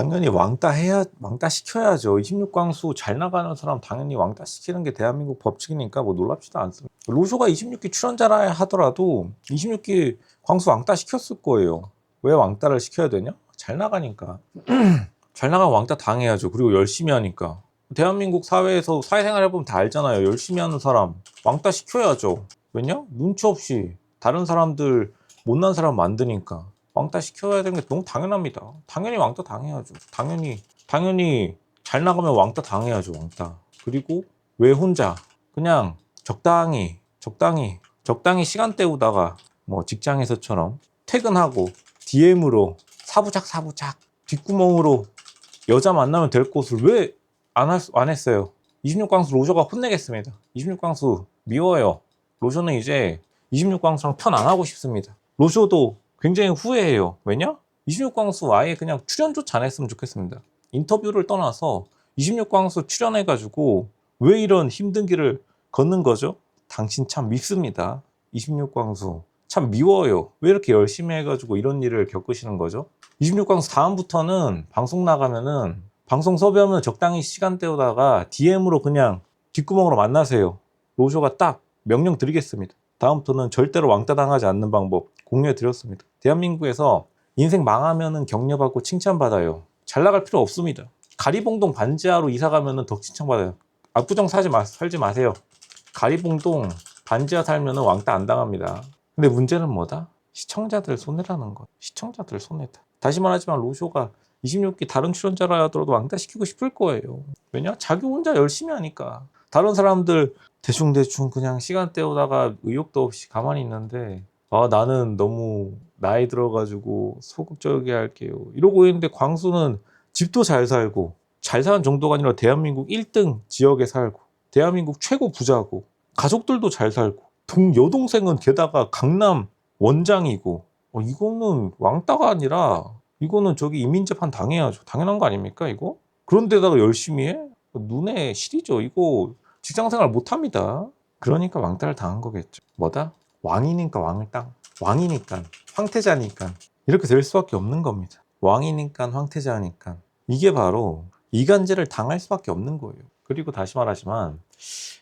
당연히 왕따 해야 왕따 시켜야죠. 26광수 잘 나가는 사람 당연히 왕따 시키는 게 대한민국 법칙이니까 뭐 놀랍지도 않습니다. 로쇼가 26기 출연자라 하더라도 26기 광수 왕따 시켰을 거예요. 왜 왕따를 시켜야 되냐? 잘 나가니까. 잘 나가면 왕따 당해야죠. 그리고 열심히 하니까. 대한민국 사회에서 사회생활 해보면 다 알잖아요. 열심히 하는 사람 왕따 시켜야죠. 왜냐? 눈치 없이 다른 사람들 못난 사람 만드니까 왕따 시켜야 되는 게 너무 당연합니다. 당연히 왕따 당해야죠. 당연히 당연히 잘 나가면 왕따 당해야죠. 왕따. 그리고 왜 혼자 그냥 적당히 적당히 적당히 시간 때우다가 뭐 직장에서처럼 퇴근하고 DM으로 사부작 사부작 뒷구멍으로 여자 만나면 될 곳을 왜 안 안 했어요? 26광수 로저가 혼내겠습니다. 26광수 미워요. 로저는 이제 26광수랑 편 안 하고 싶습니다. 로저도 굉장히 후회해요. 왜냐? 26광수 아예 그냥 출연조차 안 했으면 좋겠습니다. 인터뷰를 떠나서 26광수 출연해가지고 왜 이런 힘든 길을 걷는 거죠? 당신 참 밉습니다. 26광수. 참 미워요. 왜 이렇게 열심히 해가지고 이런 일을 겪으시는 거죠? 26광수 다음부터는 방송 나가면은 방송 섭외하면 적당히 시간 때우다가 DM으로 그냥 뒷구멍으로 만나세요. 로쇼가 딱 명령 드리겠습니다. 다음부터는 절대로 왕따 당하지 않는 방법 공유해 드렸습니다. 대한민국에서 인생 망하면은 격려받고 칭찬받아요. 잘 나갈 필요 없습니다. 가리봉동 반지하로 이사 가면은 더 칭찬받아요. 압구정 사지 마, 살지 마세요. 가리봉동 반지하 살면은 왕따 안 당합니다. 근데 문제는 뭐다? 시청자들 손해라는 거. 시청자들 손해다. 다시 말하지만 로쇼가 26기 다른 출연자라 하더라도 왕따 시키고 싶을 거예요. 왜냐? 자기 혼자 열심히 하니까. 다른 사람들 대충대충 그냥 시간 때우다가 의욕도 없이 가만히 있는데 아 나는 너무 나이 들어가지고 소극적이게 할게요. 이러고 있는데 광수는 집도 잘 살고 잘 사는 정도가 아니라 대한민국 1등 지역에 살고 대한민국 최고 부자고 가족들도 잘 살고 동 여동생은 게다가 강남 원장이고 어, 이거는 왕따가 아니라 이거는 저기 이민재판 당해야죠. 당연한 거 아닙니까 이거? 그런데다가 열심히 해? 눈에 실이죠. 이거 직장생활 못합니다. 그러니까 왕따를 당한 거겠죠. 뭐다? 왕이니까 왕을 땅. 왕이니까 황태자니까 이렇게 될 수밖에 없는 겁니다. 왕이니까 황태자니까 이게 바로 이간질을 당할 수밖에 없는 거예요. 그리고 다시 말하지만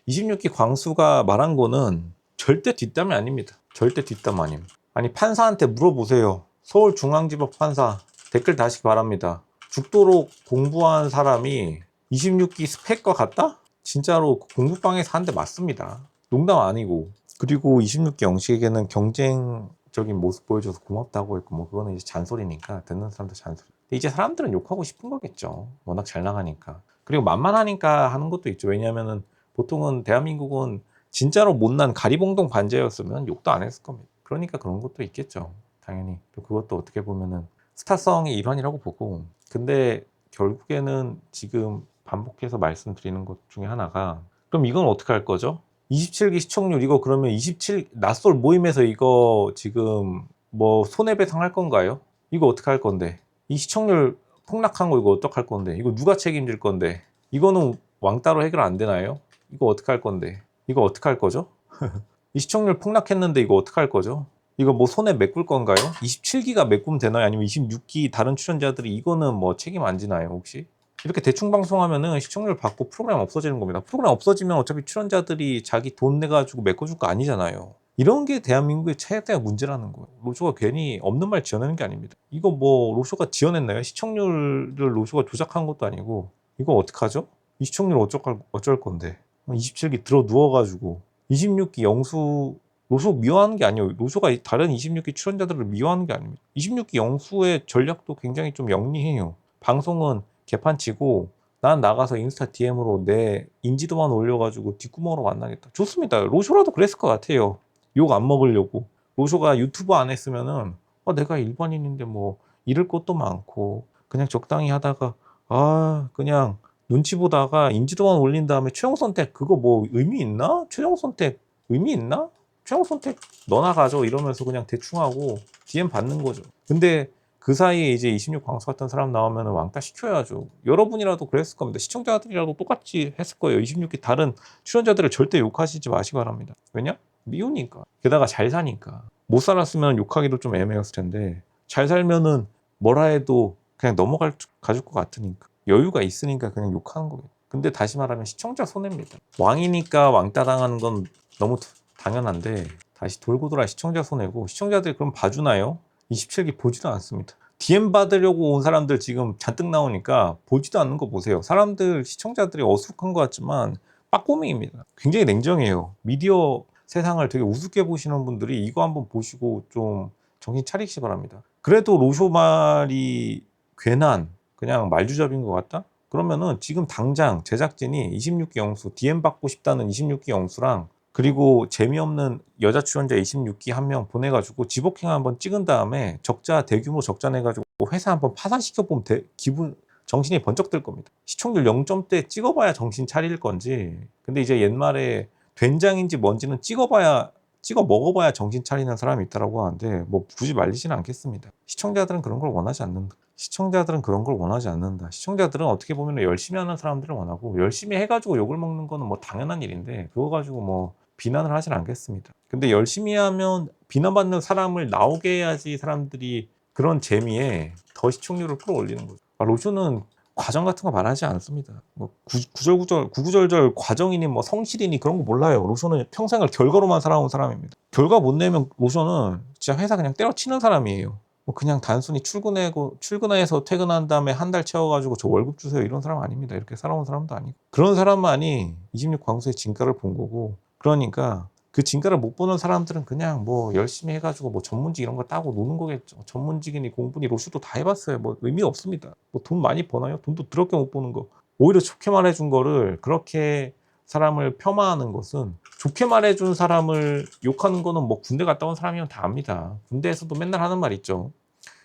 26기 광수가 말한 거는 절대 뒷담이 아닙니다. 절대 뒷담 아닙니다. 아니 판사한테 물어보세요. 서울중앙지법 판사 댓글 다시 바랍니다. 죽도록 공부한 사람이 26기 스펙과 같다? 진짜로 공부방에서 한 대 맞습니다. 농담 아니고. 그리고 26기 영식에게는 경쟁적인 모습 보여줘서 고맙다고 했고, 뭐, 그거는 이제 잔소리니까, 듣는 사람도 잔소리. 이제 사람들은 욕하고 싶은 거겠죠. 워낙 잘 나가니까. 그리고 만만하니까 하는 것도 있죠. 왜냐면은 보통은 대한민국은 진짜로 못난 가리봉동 반제였으면 욕도 안 했을 겁니다. 그러니까 그런 것도 있겠죠. 당연히. 또 그것도 어떻게 보면은 스타성의 일환이라고 보고. 근데 결국에는 지금 반복해서 말씀드리는 것 중에 하나가 그럼 이건 어떻게 할 거죠? 27기 시청률 이거 그러면 27 낯설 모임에서 이거 지금 뭐 손해배상 할 건가요? 이거 어떻게 할 건데? 이 시청률 폭락한 거 이거 어떻게 할 건데? 이거 누가 책임질 건데? 이거는 왕따로 해결 안 되나요? 이거 어떻게 할 건데? 이거 어떻게 할 거죠? 이 시청률 폭락했는데 이거 어떻게 할 거죠? 이거 뭐 손에 메꿀 건가요? 27기가 메꾸면 되나요? 아니면 26기 다른 출연자들이 이거는 뭐 책임 안 지나요 혹시? 이렇게 대충 방송하면은 시청률 받고 프로그램 없어지는 겁니다. 프로그램 없어지면 어차피 출연자들이 자기 돈 내가지고 메꿔줄 거 아니잖아요. 이런 게 대한민국의 최대한 문제라는 거예요. 로쇼가 괜히 없는 말 지어내는 게 아닙니다. 이거 뭐 로쇼가 지어냈나요? 시청률을 로쇼가 조작한 것도 아니고 이거 어떡하죠? 이 시청률 어쩔, 어쩔 건데 27기 들어 누워가지고 26기 영수 로쇼 미워하는 게 아니에요. 로쇼가 다른 26기 출연자들을 미워하는 게 아닙니다. 26기 영수의 전략도 굉장히 좀 영리해요. 방송은 개판치고 난 나가서 인스타 DM으로 내 인지도만 올려가지고 뒷구멍으로 만나겠다. 좋습니다. 로쇼라도 그랬을 것 같아요. 욕 안 먹으려고. 로쇼가 유튜브 안 했으면은 어, 내가 일반인인데 뭐 잃을 것도 많고 그냥 적당히 하다가 아 그냥 눈치 보다가 인지도만 올린 다음에 최종 선택 그거 뭐 의미 있나? 최종 선택 의미 있나? 최종 선택 너나 가져 이러면서 그냥 대충 하고 DM 받는 거죠. 근데 그 사이에 이제 26 광수 같은 사람 나오면 왕따 시켜야죠. 여러분이라도 그랬을 겁니다. 시청자들이라도 똑같이 했을 거예요. 26기 다른 출연자들을 절대 욕하시지 마시기 바랍니다. 왜냐? 미우니까. 게다가 잘 사니까. 못 살았으면 욕하기도 좀 애매했을 텐데 잘 살면은 뭐라 해도 그냥 넘어갈 가질 것 같으니까 여유가 있으니까 그냥 욕하는 거예요. 근데 다시 말하면 시청자 손해입니다. 왕이니까 왕따 당하는 건 너무 당연한데 다시 돌고 돌아 시청자 손해고 시청자들이 그럼 봐주나요? 27기 보지도 않습니다. DM 받으려고 온 사람들 지금 잔뜩 나오니까 보지도 않는 거 보세요. 사람들 시청자들이 어수룩한 것 같지만 빠꼬밍입니다. 굉장히 냉정해요. 미디어 세상을 되게 우습게 보시는 분들이 이거 한번 보시고 좀 정신 차리시 바랍니다. 그래도 로쇼 말이 괜한 그냥 말주잡인 것 같다? 그러면은 지금 당장 제작진이 26기 영수 DM 받고 싶다는 26기 영수랑 그리고 재미없는 여자 출연자 26기 한 명 보내가지고 지복행 한번 찍은 다음에 적자 대규모 적자 내가지고 회사 한번 파산시켜 보면 기분 정신이 번쩍 들 겁니다. 시청률 0점대 찍어봐야 정신 차릴 건지. 근데 이제 옛말에 된장인지 뭔지는 찍어봐야 찍어 먹어봐야 정신 차리는 사람이 있다라고 하는데 뭐 굳이 말리지는 않겠습니다. 시청자들은 그런 걸 원하지 않는다. 시청자들은 그런 걸 원하지 않는다. 시청자들은 어떻게 보면 열심히 하는 사람들을 원하고 열심히 해가지고 욕을 먹는 거는 뭐 당연한 일인데 그거 가지고 뭐 비난을 하진 않겠습니다. 근데 열심히 하면 비난받는 사람을 나오게 해야지 사람들이 그런 재미에 더 시청률을 끌어올리는 거죠. 아, 로쇼는 과정 같은 거 말하지 않습니다. 뭐 구, 구절구절 구구절절 과정이니 뭐 성실이니 그런 거 몰라요. 로쇼는 평생을 결과로만 살아온 사람입니다. 결과 못 내면 로쇼는 진짜 회사 그냥 때려치는 사람이에요. 뭐 그냥 단순히 출근하고 출근해서 퇴근한 다음에 한 달 채워가지고 저 월급 주세요 이런 사람 아닙니다. 이렇게 살아온 사람도 아니고 그런 사람만이 26 광수의 진가를 본 거고 그러니까 그 진가를 못 보는 사람들은 그냥 뭐 열심히 해가지고 뭐 전문직 이런 거 따고 노는 거겠죠. 전문직이니 공부니 로슈도 다 해봤어요. 뭐 의미 없습니다. 뭐 돈 많이 버나요? 돈도 더럽게 못 버는 거. 오히려 좋게 말해준 거를 그렇게 사람을 폄하하는 것은 좋게 말해준 사람을 욕하는 거는 뭐 군대 갔다 온 사람이면 다 압니다. 군대에서도 맨날 하는 말 있죠.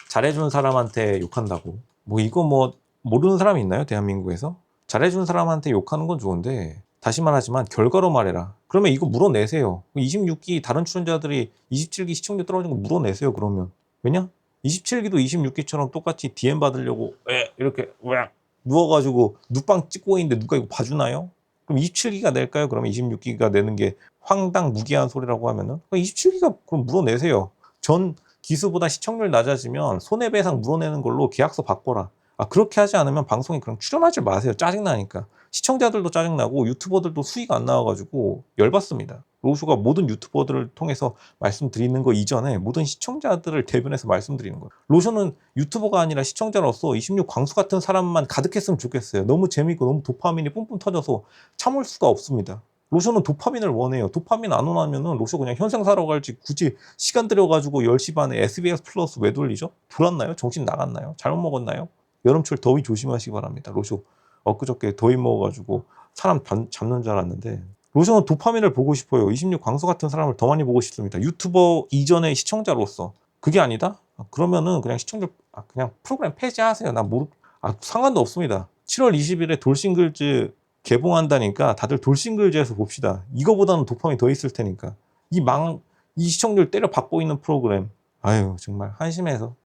잘해준 사람한테 욕한다고. 뭐 이거 뭐 모르는 사람이 있나요? 대한민국에서? 잘해준 사람한테 욕하는 건 좋은데 다시 말하지만 결과로 말해라. 그러면 이거 물어내세요. 26기 다른 출연자들이 27기 시청률 떨어진 거 물어내세요. 그러면 왜냐? 27기도 26기처럼 똑같이 DM 받으려고 에 이렇게 왜 누워가지고 눕방 찍고 있는데 누가 이거 봐주나요? 그럼 27기가 낼까요? 그러면 26기가 내는 게 황당 무기한 소리라고 하면은 27기가 그럼 물어내세요. 전 기수보다 시청률 낮아지면 손해배상 물어내는 걸로 계약서 바꿔라. 아 그렇게 하지 않으면 방송에 그럼 출연하지 마세요. 짜증 나니까. 시청자들도 짜증나고 유튜버들도 수익 안 나와가지고 열받습니다. 로우쇼가 모든 유튜버들을 통해서 말씀드리는 거 이전에 모든 시청자들을 대변해서 말씀드리는 거예요. 로쇼는 유튜버가 아니라 시청자로서 26 광수 같은 사람만 가득했으면 좋겠어요. 너무 재밌고 너무 도파민이 뿜뿜 터져서 참을 수가 없습니다. 로쇼는 도파민을 원해요. 도파민 안 원하면은 로쇼 그냥 현생 사러 갈지 굳이 시간 들여가지고 10시 반에 SBS 플러스 왜 돌리죠? 돌았나요? 정신 나갔나요? 잘못 먹었나요? 여름철 더위 조심하시기 바랍니다. 로쇼 엊그저께 더위 먹어가지고 사람 잡는 줄 알았는데 로션은 도파민을 보고 싶어요. 26 광수 같은 사람을 더 많이 보고 싶습니다. 유튜버 이전의 시청자로서 그게 아니다? 아, 그러면은 그냥 시청자 아, 그냥 프로그램 폐지하세요. 나 모르 아, 상관도 없습니다. 7월 20일에 돌싱글즈 개봉한다니까 다들 돌싱글즈에서 봅시다. 이거보다는 도파민 더 있을 테니까 이 망 이 시청률 때려 받고 있는 프로그램 아유 정말 한심해서